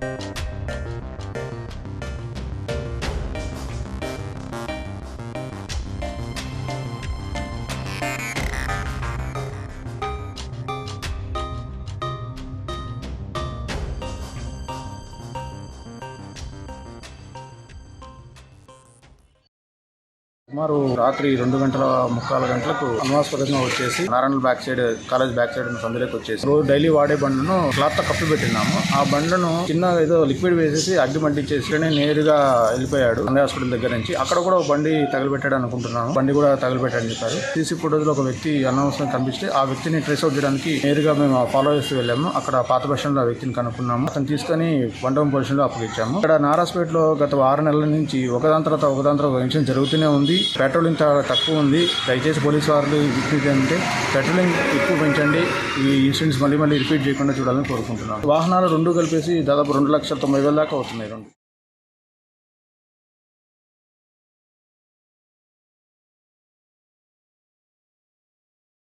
Thank you. సుమారు రాత్రి రెండు గంటల ముక్కాల గంటలకు అనుమాస్పదంగా వచ్చేసి Narayana back side college back side ఉన్న సందులోకి వచ్చేసి రోజు డైలీ వాడే బండ్లను క్లాత్తో కప్పి పెట్టినాము. ఆ బండ్లను చిన్న ఏదో లిక్విడ్ వేసేసి అగ్గి మంటించేసి నేరుగా వెళ్ళిపోయాడు అందే హాస్పిటల్ దగ్గర నుంచి. అక్కడ కూడా ఒక బండి తగిలిపెట్టాడు అనుకుంటున్నాను. బండి కూడా తగిలిపెట్టాడని చెప్పారు. సీసీ ఫోటోలో ఒక వ్యక్తి అనవసరం కనిపిస్తే ఆ వ్యక్తిని ట్రేస్ అవుట్ చేయడానికి నేరుగా మేము ఫాలో చేస్తూ వెళ్ళాము. అక్కడ పాత బస్ స్టాండ్లో ఆ వ్యక్తిని కనుక్కున్నాము. అతను తీసుకొని వంటం పొజిషన్లో అప్పగించాము. ఇక్కడ నారాస్పేట్లో గత ఆరు నెలల నుంచి ఒకదాని తర్వాత ఒకదాని తర్వాత జరుగుతూనే ఉంది. పెట్రోలింగ్ చాలా తక్కువ ఉంది. దయచేసి పోలీసు వారు రిపీట్ అంటే పెట్రోలింగ్ ఎక్కువ పెంచండి. ఈ ఇన్సిడెంట్స్ మళ్ళీ మళ్ళీ రిపీట్ చేయకుండా చూడాలని కోరుకుంటున్నాను. వాహనాలు రెండు కలిపేసి దాదాపు రెండు లక్షల తొంభై వేల దాకా అవుతున్నాయి. రెండు